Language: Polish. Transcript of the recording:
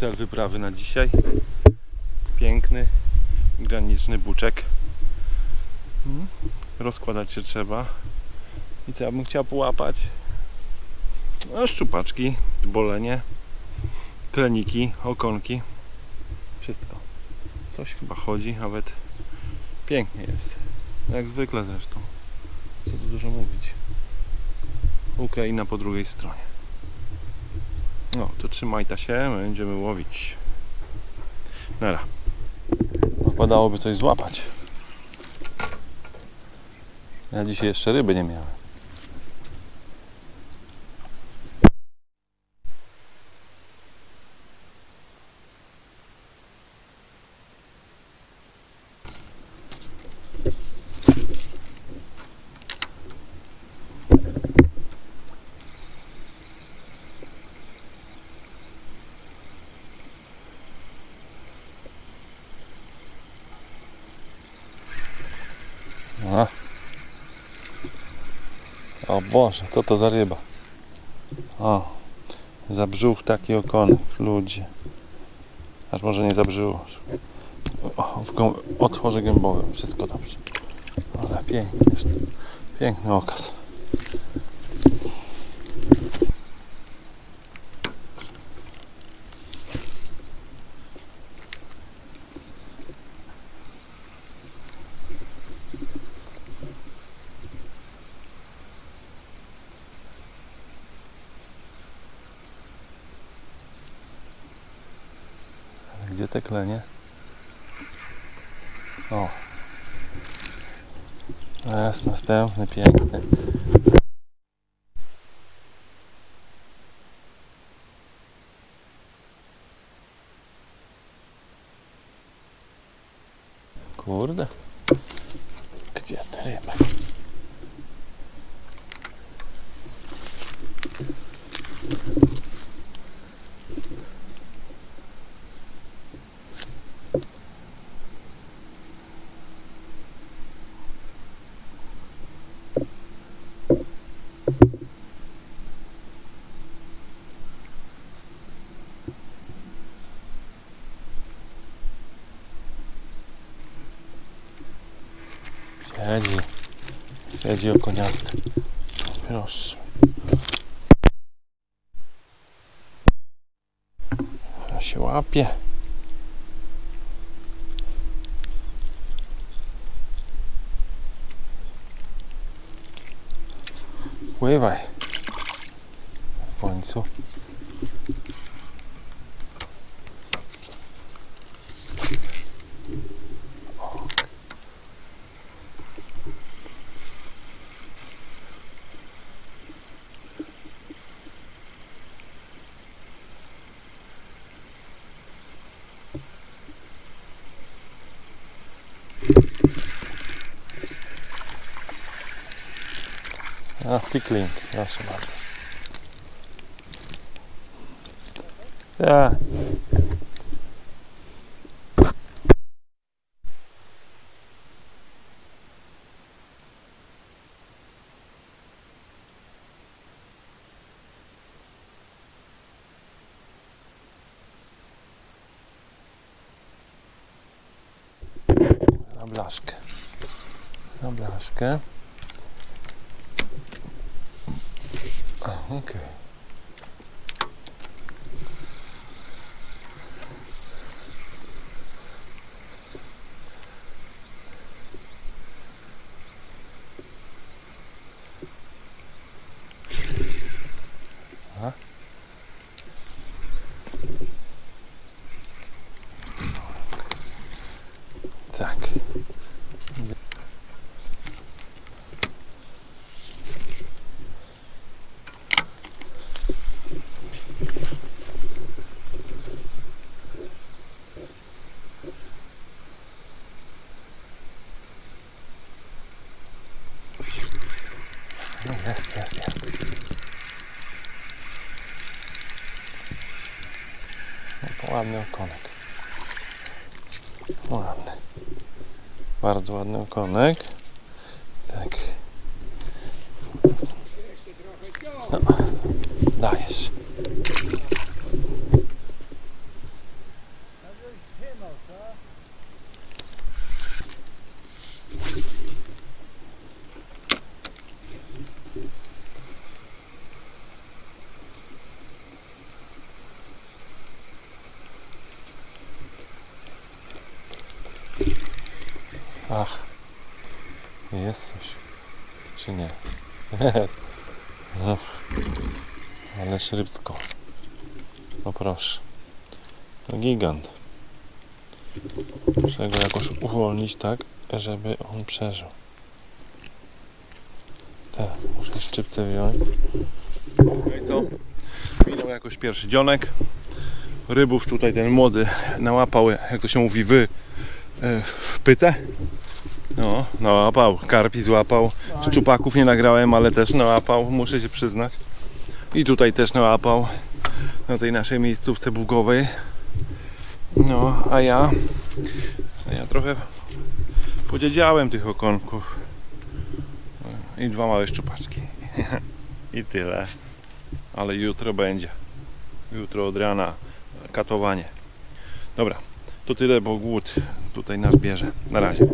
cel wyprawy na dzisiaj. Piękny, graniczny buczek. Mm, Rozkładać się trzeba. I co ja bym chciał połapać? No, szczupaczki, bolenie, kleniki, okonki. Wszystko. Coś chyba chodzi, nawet pięknie jest. Jak zwykle zresztą. Co tu dużo mówić. Ukraina po drugiej stronie. No, to trzymaj ta się, będziemy łowić. Nara. Opadałoby coś złapać. Ja dzisiaj jeszcze ryby nie miałem. A. Boże, co to za ryba? O, za brzuch taki okonek, ludzie. Aż może nie za brzuch. O, otworze gębowym, wszystko dobrze. Ale piękny, piękny okaz. Gdzie te klenie? O. Jest następny, piękny. Kurde. Gdzie te ryby? Siedzi. Siedzi okoniasty. Proszę. Ja się łapie. Pływaj. W końcu. A, pickling, proszę bardzo. Ja. Na blaszkę. Na blaszkę. A, Okej. A? Tak. No jest, jest. No ładny okonek. Ładny. Bardzo ładny okonek. Tak. No, dajesz. Ach. Jest coś. Czy nie? Ach. Ale szybko. No proszę. Gigant. Muszę go jakoś uwolnić tak, żeby on przeżył. Tak, muszę szczypce wziąć. No co? Minął jakoś pierwszy dzionek. Rybów tutaj ten młody nałapał, jak to się mówi, wy e, w pytę. No, nałapał. Karpi złapał. Szczupaków nie nagrałem, ale też nałapał, muszę się przyznać. I tutaj też nałapał na tej naszej miejscówce bugowej. No, a ja a ja trochę podziedziałem tych okonków. I dwa małe szczupaczki. I tyle. Ale jutro będzie. Jutro od rana katowanie. Dobra, to tyle, bo głód tutaj nas bierze. Na razie.